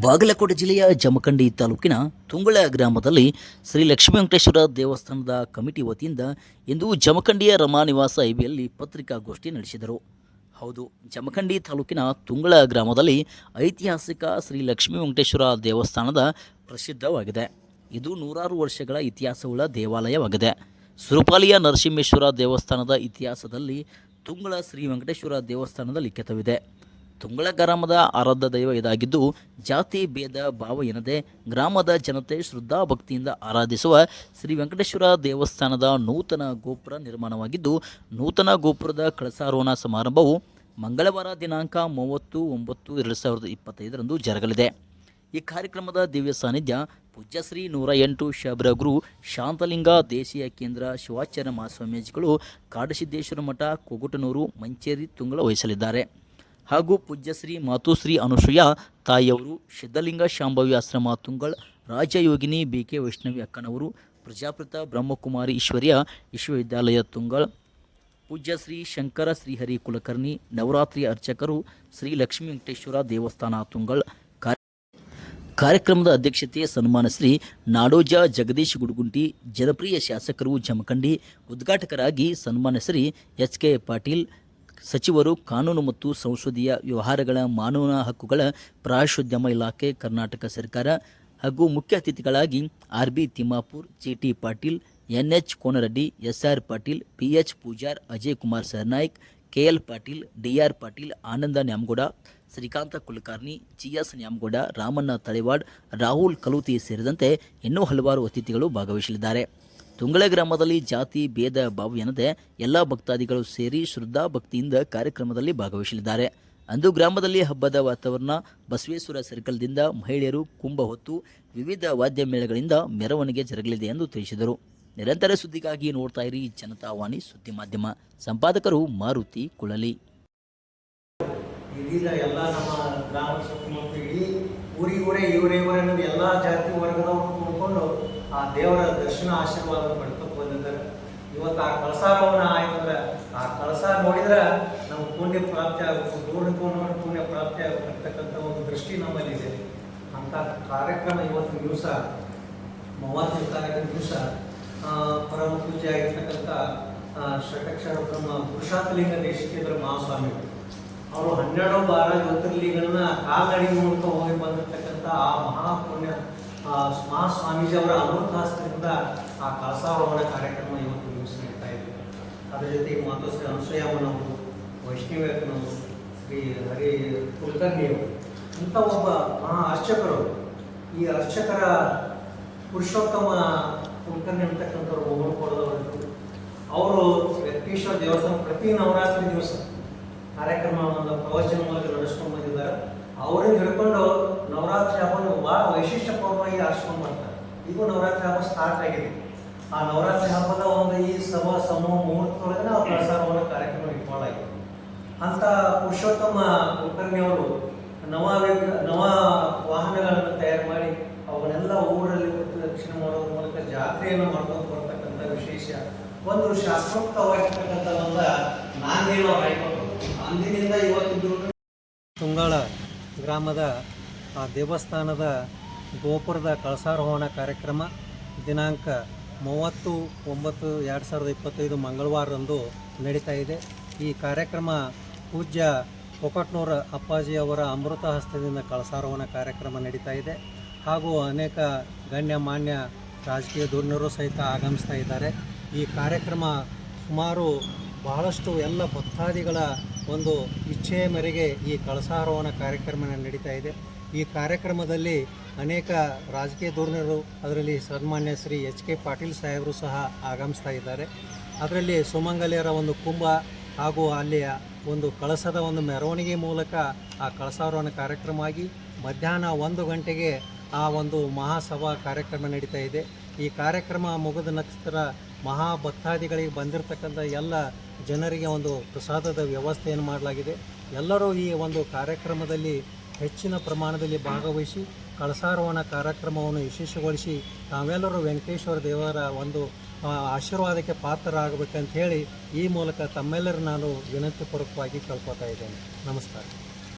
ಬಾಗಲಕೋಟೆ ಜಿಲ್ಲೆಯ ಜಮಖಂಡಿ ತಾಲೂಕಿನ ತುಂಗಳ ಗ್ರಾಮದಲ್ಲಿ ಶ್ರೀ ಲಕ್ಷ್ಮೀ ವೆಂಕಟೇಶ್ವರ ದೇವಸ್ಥಾನದ ಕಮಿಟಿ ವತಿಯಿಂದ ಇಂದು ಜಮಖಂಡಿಯ ರಮಾನಿವಾಸ ಐಬಿಯಲ್ಲಿ ಪತ್ರಿಕಾಗೋಷ್ಠಿ ನಡೆಸಿದರು. ಹೌದು, ಜಮಖಂಡಿ ತಾಲೂಕಿನ ತುಂಗಳ ಗ್ರಾಮದಲ್ಲಿ ಐತಿಹಾಸಿಕ ಶ್ರೀ ಲಕ್ಷ್ಮೀ ವೆಂಕಟೇಶ್ವರ ದೇವಸ್ಥಾನದ ಪ್ರಸಿದ್ಧವಾಗಿದೆ. ಇದು ನೂರಾರು ವರ್ಷಗಳ ಇತಿಹಾಸವುಳ್ಳ ದೇವಾಲಯವಾಗಿದೆ. ಸುರುಪಾಲಿಯ ನರಸಿಂಹೇಶ್ವರ ದೇವಸ್ಥಾನದ ಇತಿಹಾಸದಲ್ಲಿ ತುಂಗಳ ಶ್ರೀ ವೆಂಕಟೇಶ್ವರ ದೇವಸ್ಥಾನದ ಲಿಖಿತವಿದೆ ತುಂಗಳ ಗ್ರಾಮದ ಆರಾಧ ದೈವ ಇದಾಗಿದ್ದು, ಜಾತಿ ಭೇದ ಭಾವ ಎನ್ನದೆ ಗ್ರಾಮದ ಜನತೆ ಶ್ರದ್ಧಾ ಭಕ್ತಿಯಿಂದ ಆರಾಧಿಸುವ ಶ್ರೀ ವೆಂಕಟೇಶ್ವರ ದೇವಸ್ಥಾನದ ನೂತನ ಗೋಪುರ ನಿರ್ಮಾಣವಾಗಿದ್ದು, ನೂತನ ಗೋಪುರದ ಕಳಸಾರೋಹಣ ಸಮಾರಂಭವು ಮಂಗಳವಾರ ದಿನಾಂಕ ಮೂವತ್ತು, ಒಂಬತ್ತು, ಎರಡು ಸಾವಿರದ ಇಪ್ಪತ್ತೈದರಂದು ಜರಗಲಿದೆ. ಈ ಕಾರ್ಯಕ್ರಮದ ದಿವ್ಯ ಸಾನ್ನಿಧ್ಯ ಪೂಜ್ಯಶ್ರೀ ನೂರ ಎಂಟು ಶಬರಗುರು ಶಾಂತಲಿಂಗ ದೇಶೀಯ ಕೇಂದ್ರ ಶಿವಾಚಾರ್ಯ ಮಹಾಸ್ವಾಮೀಜಿಗಳು ಕಾಡಸಿದ್ದೇಶ್ವರ ಮಠ, ಕೊಗುಟನೂರು, ಮಂಚೇರಿ ತುಂಗಳ ವಹಿಸಲಿದ್ದಾರೆ. ಹಾಗೂ ಪೂಜ್ಯಶ್ರೀ ಮಾತುಶ್ರೀ ಅನುಸೂಯ, ತಾಯಿಯವರು ಸಿದ್ಧಲಿಂಗ ಶಾಂಭವಿ ಆಶ್ರಮ ತುಂಗಳ್, ರಾಜಯೋಗಿನಿ ಬಿ ಕೆ ವೈಷ್ಣವಿ ಅಕ್ಕನವರು ಪ್ರಜಾಪ್ರತ ಬ್ರಹ್ಮಕುಮಾರಿ ಈಶ್ವರ್ಯ, ವಿಶ್ವವಿದ್ಯಾಲಯ ತುಂಗಳ್, ಪೂಜ್ಯಶ್ರೀ ಶಂಕರ ಶ್ರೀಹರಿ ಕುಲಕರ್ಣಿ, ನವರಾತ್ರಿ ಅರ್ಚಕರು ಶ್ರೀ ಲಕ್ಷ್ಮೀ ವೆಂಕಟೇಶ್ವರ ದೇವಸ್ಥಾನ ತುಂಗಳ್. ಕಾರ್ಯ- ಕಾರ್ಯಕ್ರಮದ ಅಧ್ಯಕ್ಷತೆ ಸನ್ಮಾನ ಶ್ರೀ ನಾಡೋಜ ಜಗದೀಶ್ ಗುಡುಗುಂಟಿ, ಜನಪ್ರಿಯ ಶಾಸಕರು ಜಮಖಂಡಿ, ಉದ್ಘಾಟಕರಾಗಿ ಸನ್ಮಾನ ಶ್ರೀ ಎಚ್ ಕೆ ಪಾಟೀಲ್ ಸಚಿವರು ಕಾನೂನು ಮತ್ತು ಸಂಸದೀಯ ವ್ಯವಹಾರಗಳ ಮಾನವ ಹಕ್ಕುಗಳ ಪ್ರವಾಸೋದ್ಯಮ ಇಲಾಖೆ, ಕರ್ನಾಟಕ ಸರ್ಕಾರ ಹಾಗೂ ಮುಖ್ಯ ಅತಿಥಿಗಳಾಗಿ R B Timmapur T Patil, N H Konareddy, S R Patil, P H Pujar, Ajay Kumar Sarnaik, K L Patil, D R Patil, Ananda Nyamagouda, Shrikanth Kulkarni, G S Nyamagouda, Ramanna Talewad, Rahul Kaluti ಸೇರಿದಂತೆ ಇನ್ನೂ ಹಲವಾರು ಅತಿಥಿಗಳು ಭಾಗವಹಿಸಲಿದ್ದಾರೆ. ತುಂಗಳ ಗ್ರಾಮದಲ್ಲಿ ಜಾತಿ, ಭೇದ, ಭಾವ ಎನ್ನದೆ ಎಲ್ಲ ಭಕ್ತಾದಿಗಳು ಸೇರಿ ಶ್ರದ್ಧಾ ಭಕ್ತಿಯಿಂದ ಕಾರ್ಯಕ್ರಮದಲ್ಲಿ ಭಾಗವಹಿಸಲಿದ್ದಾರೆ. ಅಂದು ಗ್ರಾಮದಲ್ಲಿ ಹಬ್ಬದ ವಾತಾವರಣ, ಬಸವೇಶ್ವರ ಸರ್ಕಲ್ದಿಂದ ಮಹಿಳೆಯರು ಕುಂಭ ಹೊತ್ತು ವಿವಿಧ ವಾದ್ಯ ಮೇಳಗಳಿಂದ ಮೆರವಣಿಗೆ ಜರುಗಲಿದೆ ಎಂದು ತಿಳಿಸಿದರು. ನಿರಂತರ ಸುದ್ದಿಗಾಗಿ ನೋಡ್ತಾ ಇರಿ ಜನತಾವಾಣಿ ಸುದ್ದಿ ಮಾಧ್ಯಮ. ಸಂಪಾದಕರು ಮಾರುತಿ ಕುಳಲಿ. ಇದೀಗ ಎಲ್ಲ ನಮ್ಮ ಗ್ರಾಮ ಸುತ್ತಮುತ್ತ ಇಡೀ ಊರಿಗೆ ಊರೇ, ಇವರೇ ಇವರೇ ಎಲ್ಲ ಜಾತಿ ವರ್ಗದವರು ಆ ದೇವರ ದರ್ಶನ ಆಶೀರ್ವಾದ ಪಡ್ಕೊಂಡು ಬಂದಿದ್ದಾರೆ. ಇವತ್ತು ಆ ಕಳಸಾರೋಹಣ ಆಯ್ತಂದ್ರೆ, ಆ ಕಳಸ ನೋಡಿದ್ರೆ ನಮ್ಗೆ ಪುಣ್ಯ ಪ್ರಾಪ್ತಿ ಆಗಬೇಕು ದೂರ ನೋಡಿ ಪುಣ್ಯ ಪ್ರಾಪ್ತಿ ಆಗಬೇಕಂತಕ್ಕಂಥ ಒಂದು ದೃಷ್ಟಿ ನಮ್ಮಲ್ಲಿದೆ ಅಂತ ಕಾರ್ಯಕ್ರಮ ಇವತ್ತು ದಿವಸ, ಮೂವತ್ತನೇ ತಾರೀಕಿನ ದಿವಸ ಪರಮ ಪೂಜೆ ಆಗಿರ್ತಕ್ಕಂಥ ಷಟಕ್ಷರ ಬ್ರಹ್ಮ ಪುರುಷಾರ್ಥಲಿಂಗ ದೇಶಿಕೇಂದ್ರ ಮಹಾಸ್ವಾಮಿ ಅವರು. ಹನ್ನೆರಡು, ಬಾರ ಜ್ಯೋತಿರ್ಲಿಂಗಗಳನ್ನ ಕಾಲ್ನಡಿ ಮೂಲಕ ಹೋಗಿ ಬಂದಿರ್ತಕ್ಕಂಥ ಆ ಮಹಾಪುಣ್ಯ ಆ, ಮಹಾಸ್ವಾಮೀಜಿ ಅವರ ಅಮೃತಾಸ್ತ್ರದಿಂದ ಆ ಕಳಸಾರೋಹಣ ಕಾರ್ಯಕ್ರಮ ಇವತ್ತು ದಿವಸ ನಡೀತಾ ಇದೆ. ಅದರ ಜೊತೆಗೆ ಮಾತು ಶ್ರೀ ಅನುಸಯ್ಯಮ್ಮನವರು ಅಕ್ಕನವರು ಶ್ರೀ ಹರಿ ಕುಲಕರ್ಣಿಯವರು ಇಂಥ ಒಬ್ಬ ಮಹಾ ಅರ್ಚಕರು. ಈ ಅರ್ಚಕರ ಪುರುಷೋತ್ತಮ ಕುಲಕರ್ಣಿ ಅಂತಕ್ಕಂಥವ್ರು ಮೊಮ್ಮಳು ಕೊಡೋದವರು ಅವರು ವೆಂಕಟೇಶ್ವರ ದೇವಸ್ಥಾನ ಪ್ರತಿ ನವರಾತ್ರಿ ದಿವಸ ಕಾರ್ಯಕ್ರಮವನ್ನು ಪ್ರವಚನ ಮೂಲಕ ನಡೆಸ್ಕೊಂಡು ಬಂದಿದ್ದಾರೆ. ಅವರನ್ನು ಹಿಡ್ಕೊಂಡು ನವರಾತ್ರಿ ಹಬ್ಬ ಭಾಳ ಆಚರಿಸ್ಕೊಂಡು ಈಗ ನವರಾತ್ರಿ ಹಬ್ಬ ಸ್ಟಾರ್ಟ್ ಆಗಿದೆ. ಆ ನವರಾತ್ರಿ ಹಬ್ಬದ ಒಂದು ಈ ಸಭಾ ಸಮೂಹ ಮುಹೂರ್ತದೊಳಗೆ ನಾವು ಪ್ರಸಾರವನ್ನು ಕಾರ್ಯಕ್ರಮ ಇಟ್ಕೊಳ್ಳಲಾಗಿದೆ ಅಂತ ಪುರುಷೋತ್ತಮ ಕುಲಕರ್ಣಿ ಅವರು ನವ ನವ ವಾಹನಗಳನ್ನು ತಯಾರು ಮಾಡಿ ಅವನ್ನೆಲ್ಲ ಊರಲ್ಲಿ ದಕ್ಷಿಣ ಮಾಡೋದ್ರ ಮೂಲಕ ಜಾತ್ರೆಯನ್ನು ಮಾಡ್ಕೊಂಡು ಬರ್ತಕ್ಕಂಥ ವಿಶೇಷ ಒಂದು ಶಾಸ್ತ್ರೋಕ್ತವಾಗಿರ್ತಕ್ಕಂಥ ನಾಂದೇನು ಹಾಯ್ಕೊಂಡು ಅಂದಿನಿಂದ ಇವತ್ತು ತುಂಗಾಳ ಗ್ರಾಮದ ಆ ದೇವಸ್ಥಾನದ ಗೋಪುರದ ಕಳಸಾರೋಹಣ ಕಾರ್ಯಕ್ರಮ, ದಿನಾಂಕ ಮೂವತ್ತು ಒಂಬತ್ತು ಎರಡು ಸಾವಿರದ ಇಪ್ಪತ್ತೈದು ಮಂಗಳವಾರದಂದು ನಡೀತಾ ಇದೆ. ಈ ಕಾರ್ಯಕ್ರಮ ಪೂಜ್ಯ ಕೊಕಟ್ನೂರ ಅಪ್ಪಾಜಿ ಅವರ ಅಮೃತ ಹಸ್ತದಿಂದ ಕಳಸಾರೋಹಣ ಕಾರ್ಯಕ್ರಮ ನಡೀತಾ ಇದೆ. ಹಾಗೂ ಅನೇಕ ಗಣ್ಯ ಮಾನ್ಯ ರಾಜಕೀಯ ಧೋರಣರು ಸಹಿತ ಆಗಮಿಸ್ತಾ ಇದ್ದಾರೆ. ಈ ಕಾರ್ಯಕ್ರಮ ಸುಮಾರು ಬಹಳಷ್ಟು ಎಲ್ಲ ಭಕ್ತಾದಿಗಳ ಒಂದು ಇಚ್ಛೆಯ ಮೇರೆಗೆ ಈ ಕಳಸಾರೋಹಣ ಕಾರ್ಯಕ್ರಮ ನಡೀತಾ ಇದೆ. ಈ ಕಾರ್ಯಕ್ರಮದಲ್ಲಿ ಅನೇಕ ರಾಜಕೀಯ ಧೋರಣರು ಅದರಲ್ಲಿ ಸನ್ಮಾನ್ಯ ಶ್ರೀ ಎಚ್ ಕೆ ಪಾಟೀಲ್ ಸಾಹೇಬರು ಸಹ ಆಗಮಿಸ್ತಾ ಇದ್ದಾರೆ. ಅದರಲ್ಲಿ ಸುಮಂಗಲಿಯರ ಒಂದು ಕುಂಭ ಹಾಗೂ ಅಲ್ಲಿಯ ಒಂದು ಕಳಸದ ಒಂದು ಮೆರವಣಿಗೆ ಮೂಲಕ ಆ ಕಳಸಾರೋಹಣ ಕಾರ್ಯಕ್ರಮ ಆಗಿ ಮಧ್ಯಾಹ್ನ ಒಂದು ಗಂಟೆಗೆ ಆ ಒಂದು ಮಹಾಸಭಾ ಕಾರ್ಯಕ್ರಮ ನಡೀತಾ ಇದೆ. ಈ ಕಾರ್ಯಕ್ರಮ ಮುಗಿದ ನಂತರ ಮಹಾ ಭಕ್ತಾದಿಗಳಿಗೆ ಬಂದಿರತಕ್ಕಂಥ ಎಲ್ಲ ಜನರಿಗೆ ಒಂದು ಪ್ರಸಾದದ ವ್ಯವಸ್ಥೆಯನ್ನು ಮಾಡಲಾಗಿದೆ. ಎಲ್ಲರೂ ಈ ಒಂದು ಕಾರ್ಯಕ್ರಮದಲ್ಲಿ ಹೆಚ್ಚಿನ ಪ್ರಮಾಣದಲ್ಲಿ ಭಾಗವಹಿಸಿ ಕಳಸಾರೋಹಣ ಕಾರ್ಯಕ್ರಮವನ್ನು ಯಶಸ್ವಿಗೊಳಿಸಿ ತಾವೆಲ್ಲರೂ ವೆಂಕಟೇಶ್ವರ ದೇವರ ಒಂದು ಆಶೀರ್ವಾದಕ್ಕೆ ಪಾತ್ರರಾಗಬೇಕಂತ ಹೇಳಿ ಈ ಮೂಲಕ ತಮ್ಮೆಲ್ಲರೂ ನಾನು ವಿನಂತಿಪೂರ್ವಕವಾಗಿ ಕೇಳ್ಕೊತಾ ಇದ್ದೇನೆ. ನಮಸ್ಕಾರ.